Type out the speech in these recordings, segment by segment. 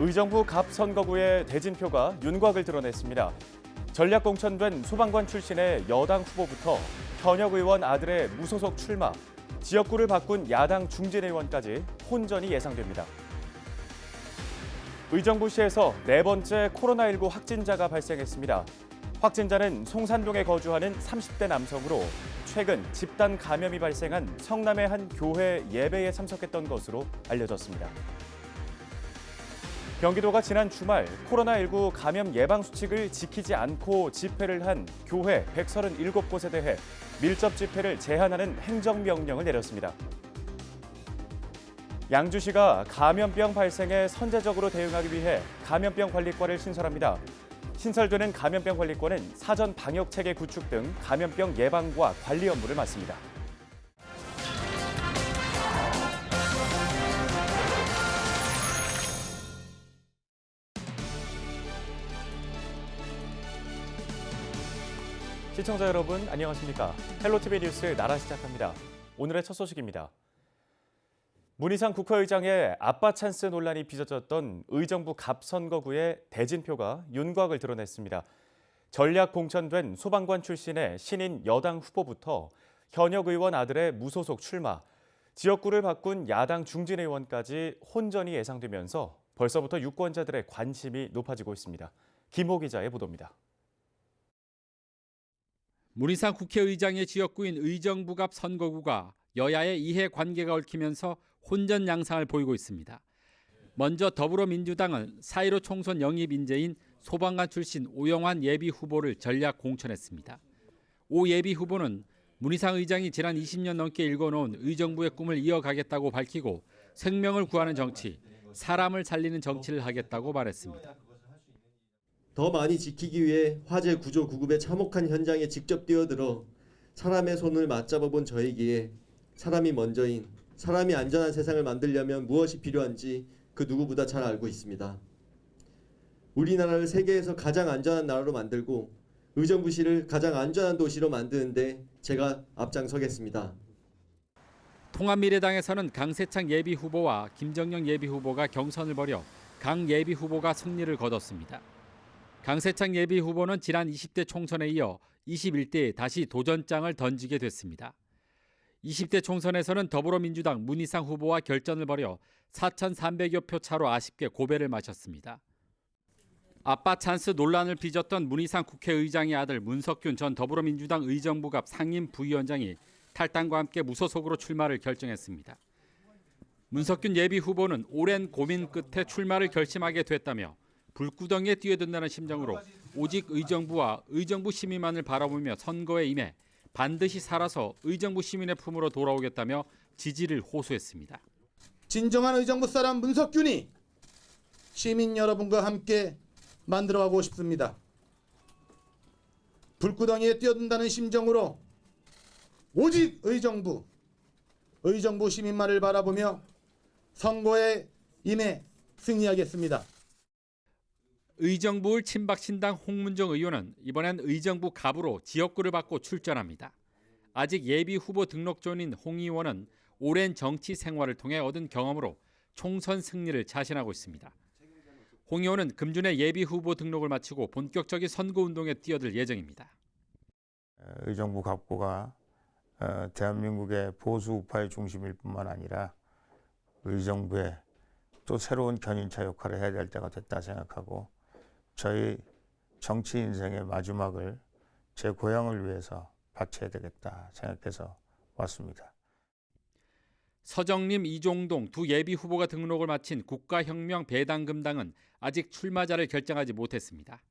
의정부 갑 선거구의 대진표가 윤곽을 드러냈습니다. 전략 공천된 소방관 출신의 여당 후보부터 현역 의원 아들의 무소속 출마, 지역구를 바꾼 야당 중진 의원까지 혼전이 예상됩니다. 의정부시에서 네 번째 코로나19 확진자가 발생했습니다. 확진자는 송산동에 거주하는 30대 남성으로 최근 집단 감염이 발생한 성남의 한 교회 예배에 참석했던 것으로 알려졌습니다. 경기도가 지난 주말 코로나19 감염 예방 수칙을 지키지 않고 집회를 한 교회 137곳에 대해 밀접 집회를 제한하는 행정명령을 내렸습니다. 양주시가 감염병 발생에 선제적으로 대응하기 위해 감염병 관리과를 신설합니다. 신설되는 감염병 관리과는 사전 방역 체계 구축 등 감염병 예방과 관리 업무를 맡습니다. 시청자 여러분 안녕하십니까? 헬로티비 뉴스 나라 시작합니다. 오늘의 첫 소식입니다. 문희상 국회의장의 아빠 찬스 논란이 빚어졌던 의정부 갑 선거구의 대진표가 윤곽을 드러냈습니다. 전략 공천된 소방관 출신의 신인 여당 후보부터 현역 의원 아들의 무소속 출마, 지역구를 바꾼 야당 중진 의원까지 혼전이 예상되면서 벌써부터 유권자들의 관심이 높아지고 있습니다. 김호 기자의 보도입니다. 문희상 국회의장의 지역구인 의정부 갑 선거구가 여야의 이해 관계가 얽히면서 혼전 양상을 보이고 있습니다. 먼저 더불어민주당은 4.15 총선 영입 인재인 소방관 출신 오영환 예비 후보를 전략 공천했습니다. 오 예비 후보는 문희상 의장이 지난 20년 넘게 일궈놓은 의정부의 꿈을 이어가겠다고 밝히고 생명을 구하는 정치, 사람을 살리는 정치를 하겠다고 말했습니다. 더 많이 지키기 위해 화재 구조 구급에 참혹한 현장에 직접 뛰어들어 사람의 손을 맞잡아 본 저에게 사람이 먼저인 사람이 안전한 세상을 만들려면 무엇이 필요한지 그 누구보다 잘 알고 있습니다. 우리나라를 세계에서 가장 안전한 나라로 만들고 의정부시를 가장 안전한 도시로 만드는데 제가 앞장서겠습니다. 통합미래당에서는 강세창 예비 후보와 김정영 예비 후보가 경선을 벌여 강 예비 후보가 승리를 거뒀습니다. 강세창 예비 후보는 지난 20대 총선에 이어 21대에 다시 도전장을 던지게 됐습니다. 20대 총선에서는 더불어민주당 문희상 후보와 결전을 벌여 4,300여 표 차로 아쉽게 고배를 마셨습니다. 아빠 찬스 논란을 빚었던 문희상 국회의장의 아들 문석균 전 더불어민주당 의정부갑 상임 부위원장이 탈당과 함께 무소속으로 출마를 결정했습니다. 문석균 예비 후보는 오랜 고민 끝에 출마를 결심하게 됐다며 불구덩이에 뛰어든다는 심정으로 오직 의정부와 의정부 시민만을 바라보며 선거에 임해 반드시 살아서 의정부 시민의 품으로 돌아오겠다며 지지를 호소했습니다. 진정한 의정부 사람 문석균이 시민 여러분과 함께 만들어가고 싶습니다. 불구덩이에 뛰어든다는 심정으로 오직 의정부, 의정부 시민만을 바라보며 선거에 임해 승리하겠습니다. 의정부울 친박신당 홍문정 의원은 이번엔 의정부 갑으로 지역구를 받고 출전합니다. 아직 예비 후보 등록 전인 홍 의원은 오랜 정치 생활을 통해 얻은 경험으로 총선 승리를 자신하고 있습니다. 홍 의원은 금주내 예비 후보 등록을 마치고 본격적인 선거 운동에 뛰어들 예정입니다. 의정부 갑구가 어, 대한민국의 보수 우파의 중심일 뿐만 아니라 의정부의 또 새로운 견인차 역할을 해야 될 때가 됐다 생각하고 저희 정치 인생의 마지막을 제 고향을 위해서 바쳐야 되겠다 생각해서 왔습니다. 서정림, 이종동 두 예비 후보가 등록을 마친 국가혁명 배당금당은 아직 출마자를 결정하지 못했습니다.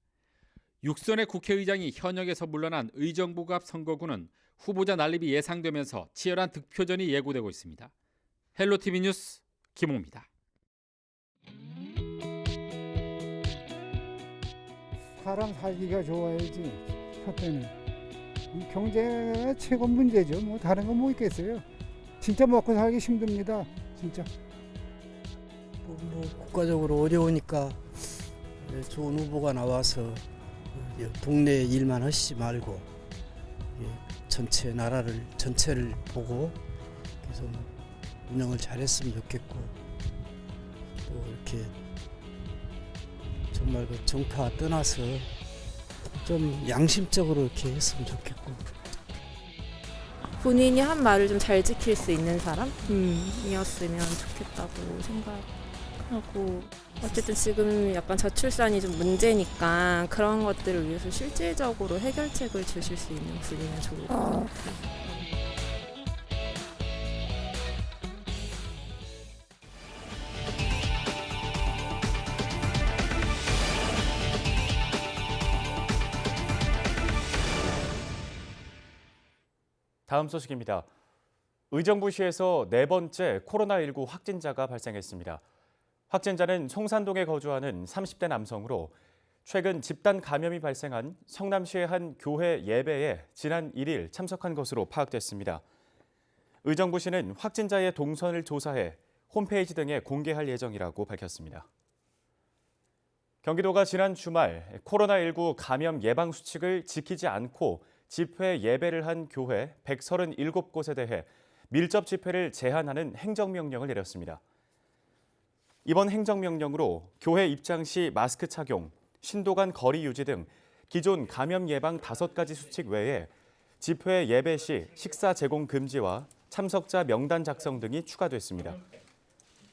육선의 국회의장이 현역에서 물러난 의정부갑 선거구는 후보자 난립이 예상되면서 치열한 득표전이 예고되고 있습니다. 헬로티비 뉴스 김호입니다. 사람 살기가 좋아야지 첫째는. 경제가 최고 문제죠. 뭐 다른 건 뭐 있겠어요? 진짜 먹고 살기 힘듭니다. 진짜. 뭐, 뭐 국가적으로 어려우니까 좋은 후보가 나와서 어, 동네 일만 하시지 말고 예, 전체 나라를 전체를 보고 뭐 운영을 잘했으면 좋겠고 또 이렇게 정말 그 정파 떠나서 좀 양심적으로 이렇게 했으면 좋겠고. 본인이 한 말을 좀 잘 지킬 수 있는 사람이었으면 좋겠다고 생각하고. 어쨌든 지금 약간 저출산이 좀 문제니까 그런 것들을 위해서 실질적으로 해결책을 주실 수 있는 분이면 좋을 것 같아요. 다음 소식입니다. 의정부시에서 네 번째 코로나19 확진자가 발생했습니다. 확진자는 송산동에 거주하는 30대 남성으로 최근 집단 감염이 발생한 성남시의 한 교회 예배에 지난 1일 참석한 것으로 파악됐습니다. 의정부시는 확진자의 동선을 조사해 홈페이지 등에 공개할 예정이라고 밝혔습니다. 경기도가 지난 주말 코로나19 감염 예방 수칙을 지키지 않고 집회 예배를 한 교회 137곳에 대해 밀접 집회를 제한하는 행정명령을 내렸습니다. 이번 행정명령으로 교회 입장 시 마스크 착용, 신도 간 거리 유지 등 기존 감염 예방 5가지 수칙 외에 집회 예배 시 식사 제공 금지와 참석자 명단 작성 등이 추가됐습니다.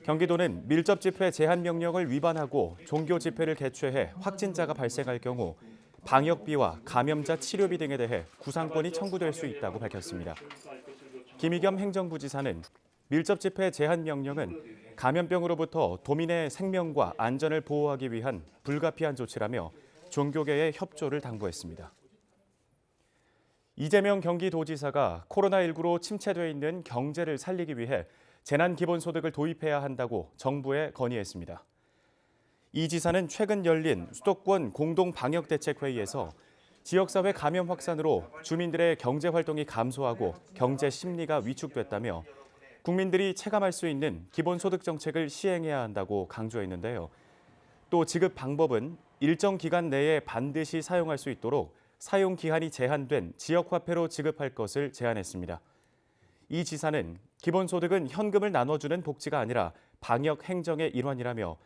경기도는 밀접 집회 제한 명령을 위반하고 종교 집회를 개최해 확진자가 발생할 경우 방역비와 감염자 치료비 등에 대해 구상권이 청구될 수 있다고 밝혔습니다. 김희겸 행정부 지사는 밀접 집회 제한 명령은 감염병으로부터 도민의 생명과 안전을 보호하기 위한 불가피한 조치라며 종교계의 협조를 당부했습니다. 이재명 경기도지사가 코로나19로 침체돼 있는 경제를 살리기 위해 재난기본소득을 도입해야 한다고 정부에 건의했습니다. 이 지사는 최근 열린 수도권 공동 방역 대책 회의에서 지역사회 감염 확산으로 주민들의 경제 활동이 감소하고 경제 심리가 위축됐다며 국민들이 체감할 수 있는 기본소득 정책을 시행해야 한다고 강조했는데요. 또 지급 방법은 일정 기간 내에 반드시 사용할 수 있도록 사용 기한이 제한된 지역 화폐로 지급할 것을 제안했습니다. 이 지사는 기본소득은 현금을 나눠주는 복지가 아니라 방역 행정의 일환이라며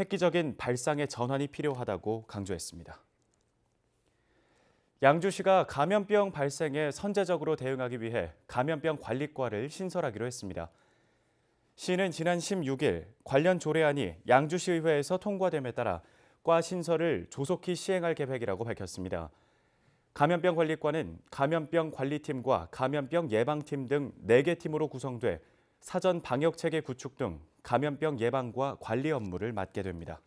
획기적인 발상의 전환이 필요하다고 강조했습니다. 양주시가 감염병 발생에 선제적으로 대응하기 위해 감염병 관리과를 신설하기로 했습니다. 시는 지난 16일 관련 조례안이 양주시의회에서 통과됨에 따라 과 신설을 조속히 시행할 계획이라고 밝혔습니다. 감염병 관리과는 감염병 관리팀과 감염병 예방팀 등 4개 팀으로 구성돼 사전 방역 체계 구축 등 감염병 예방과 관리 업무를 맡게 됩니다.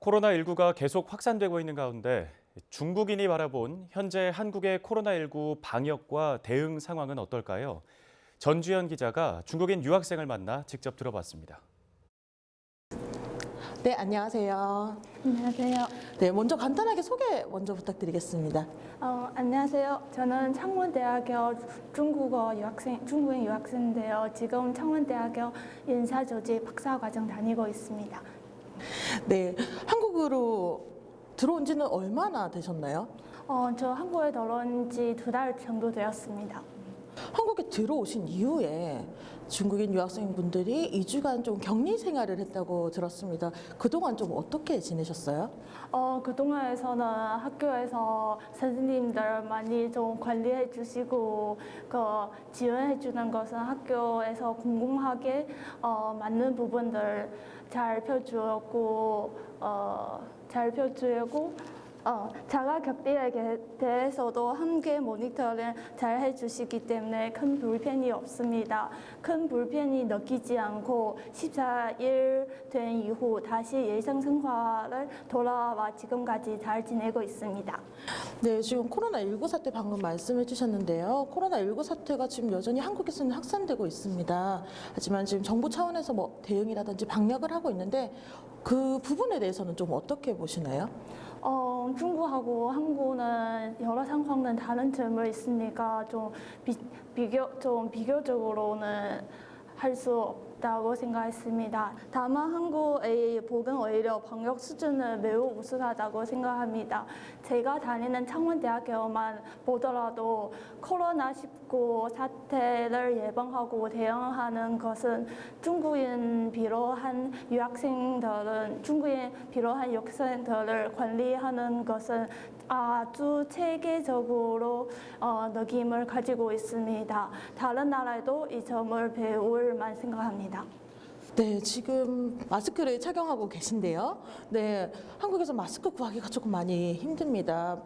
코로나19가 계속 확산되고 있는 가운데 중국인이 바라본 현재 한국의 코로나19 방역과 대응 상황은 어떨까요? 전주현 기자가 중국인 유학생을 만나 직접 들어봤습니다. 네, 안녕하세요. 안녕하세요. 네, 먼저 간단하게 소개 먼저 부탁드리겠습니다. 어, 안녕하세요. 저는 창원대학교 중국어 유학생, 중국인 유학생인데요. 지금 창원대학교 인사조직 박사과정 다니고 있습니다. 네, 한국으로 들어온 지는 얼마나 되셨나요? 어, 저 한국에 들어온 지 두 달 정도 되었습니다. 한국에 들어오신 이후에 중국인 유학생분들이 2주간 좀 격리 생활을 했다고 들었습니다. 그동안 좀 어떻게 지내셨어요? 어, 그동안에서는 학교에서 선생님들 많이 좀 관리해 주시고 그 지원해 주는 것은 학교에서 공공하게 어, 맞는 부분들 잘 펴주었고 어, 잘 펴주고 어, 자가 격리에 게- 대해서도 함께 모니터링 잘 해주시기 때문에 큰 불편이 없습니다. 큰 불편이 느끼지 않고 14일 된 이후 다시 일상 생활을 돌아와 지금까지 잘 지내고 있습니다. 네, 지금 코로나19 사태 방금 말씀해 주셨는데요. 코로나19 사태가 지금 여전히 한국에서는 확산되고 있습니다. 하지만 지금 정부 차원에서 뭐 대응이라든지 방역을 하고 있는데 그 부분에 대해서는 좀 어떻게 보시나요? 어, 중국하고 한국은 여러 상황은 다른 점이 있으니까 좀 비, 비교 좀 비교적으로는 할 수 없 다고 생각했습니다. 다만 한국의 복은 오히려 방역 수준은 매우 우수하다고 생각합니다. 제가 다니는 창원대학교만 보더라도 코로나19 사태를 예방하고 대응하는 것은 중국인 비롯한 유학생들은 중국인 비롯한 유학생들을 관리하는 것은 아주 체계적으로 어, 느낌을 가지고 있습니다. 다른 나라에도 이 점을 배울 만 생각합니다. 네, 지금 마스크를 착용하고 계신데요. 네, 한국에서 마스크 구하기가 조금 많이 힘듭니다.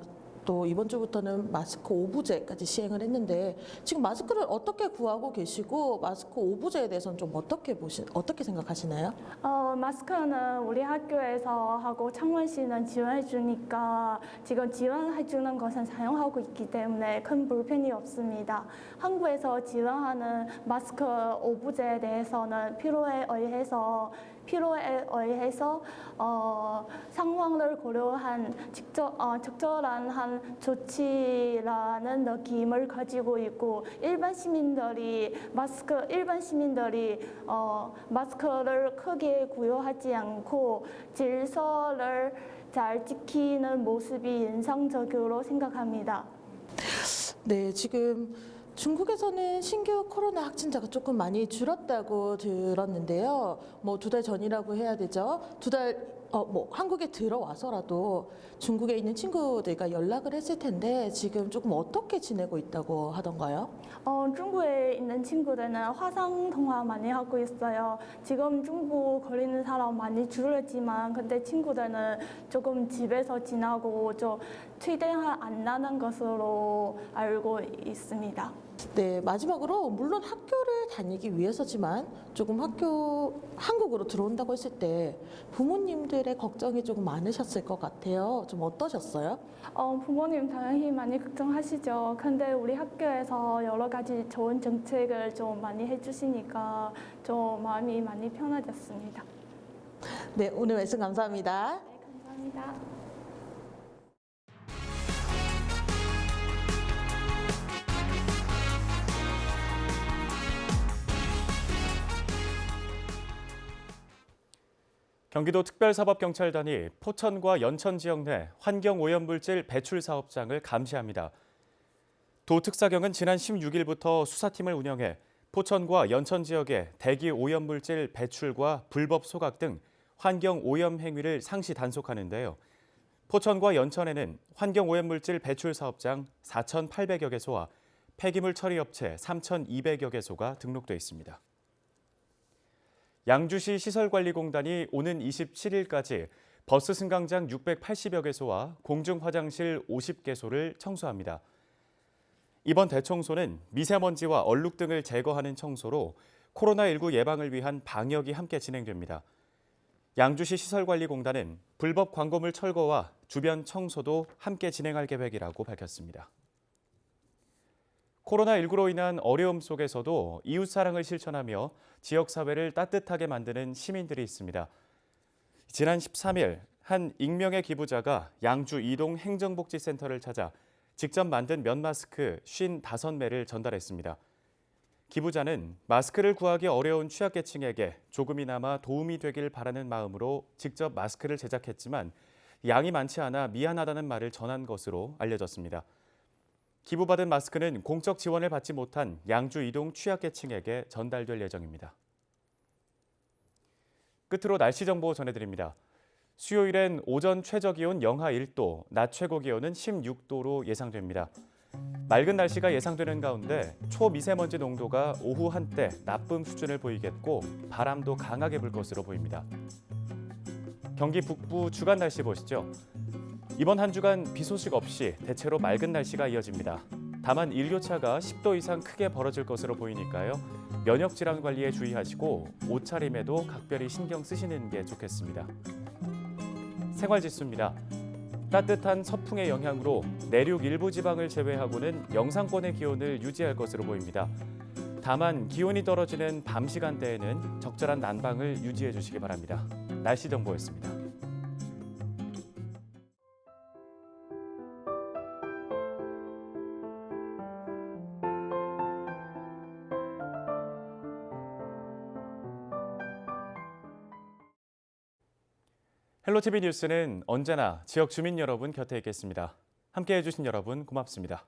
또 이번 주부터는 마스크 오부제까지 시행을 했는데 지금 마스크를 어떻게 구하고 계시고 마스크 오부제에 대해서는 좀 어떻게 보시 어떻게 생각하시나요? 어, 마스크는 우리 학교에서 하고 창원시는 지원해 주니까 지금 지원해 주는 것은 사용하고 있기 때문에 큰 불편이 없습니다. 한국에서 지원하는 마스크 오부제에 대해서는 필요에 의해서 필요에 의해서 어, 상황을 고려한 직접 어, 적절한 한 조치라는 느낌을 가지고 있고 일반 시민들이 마스크 일반 시민들이 어, 마스크를 크게 구요하지 않고 질서를 잘 지키는 모습이 인상적으로 생각합니다. 네, 지금 중국에서는 신규 코로나 확진자가 조금 많이 줄었다고 들었는데요. 뭐 두 달 전이라고 해야 되죠. 두 달 어, 뭐 한국에 들어와서라도 중국에 있는 친구들과 연락을 했을 텐데 지금 조금 어떻게 지내고 있다고 하던가요? 어, 중국에 있는 친구들은 화상 통화 많이 하고 있어요. 지금 중국 거리는 사람 많이 줄었지만 근데 친구들은 조금 집에서 지나고 좀 최대한 안 나는 것으로 알고 있습니다. 네, 마지막으로 물론 학교를 다니기 위해서지만 조금 학교 한국으로 들어온다고 했을 때 부모님들의 걱정이 조금 많으셨을 것 같아요. 좀 어떠셨어요? 어, 부모님 당연히 많이 걱정하시죠. 근데 우리 학교에서 여러 가지 좋은 정책을 좀 많이 해주시니까 좀 마음이 많이 편해졌습니다. 네, 오늘 말씀 감사합니다. 감사합니다. 경기도 특별사법경찰단이 포천과 연천 지역 내 환경오염물질 배출 사업장을 감시합니다. 도특사경은 지난 16일부터 수사팀을 운영해 포천과 연천 지역의 대기 오염물질 배출과 불법 소각 등 환경오염 행위를 상시 단속하는데요. 포천과 연천에는 환경오염물질 배출 사업장 4,800여 개소와 폐기물 처리업체 3,200여 개소가 등록돼 있습니다. 양주시 시설관리공단이 오는 27일까지 버스 승강장 680여 개소와 공중 화장실 50개소를 청소합니다. 이번 대청소는 미세먼지와 얼룩 등을 제거하는 청소로 코로나19 예방을 위한 방역이 함께 진행됩니다. 양주시 시설관리공단은 불법 광고물 철거와 주변 청소도 함께 진행할 계획이라고 밝혔습니다. 코로나19로 인한 어려움 속에서도 이웃 사랑을 실천하며 지역 사회를 따뜻하게 만드는 시민들이 있습니다. 지난 13일 한 익명의 기부자가 양주 이동 행정복지센터를 찾아 직접 만든 면 마스크 55매를 전달했습니다. 기부자는 마스크를 구하기 어려운 취약계층에게 조금이나마 도움이 되길 바라는 마음으로 직접 마스크를 제작했지만 양이 많지 않아 미안하다는 말을 전한 것으로 알려졌습니다. 기부받은 마스크는 공적 지원을 받지 못한 양주 이동 취약계층에게 전달될 예정입니다. 끝으로 날씨 정보 전해드립니다. 수요일엔 오전 최저 기온 영하 1도, 낮 최고 기온은 16도로 예상됩니다. 맑은 날씨가 예상되는 가운데 초미세먼지 농도가 오후 한때 나쁨 수준을 보이겠고 바람도 강하게 불 것으로 보입니다. 경기 북부 주간 날씨 보시죠. 이번 한 주간 비 소식 없이 대체로 맑은 날씨가 이어집니다. 다만 일교차가 10도 이상 크게 벌어질 것으로 보이니까요. 면역 질환 관리에 주의하시고 옷차림에도 각별히 신경 쓰시는 게 좋겠습니다. 생활 지수입니다. 따뜻한 서풍의 영향으로 내륙 일부 지방을 제외하고는 영상권의 기온을 유지할 것으로 보입니다. 다만 기온이 떨어지는 밤 시간대에는 적절한 난방을 유지해 주시기 바랍니다. 날씨 정보였습니다. 헬로티비 뉴스는 언제나 지역 주민 여러분 곁에 있겠습니다. 함께해 주신 여러분 고맙습니다.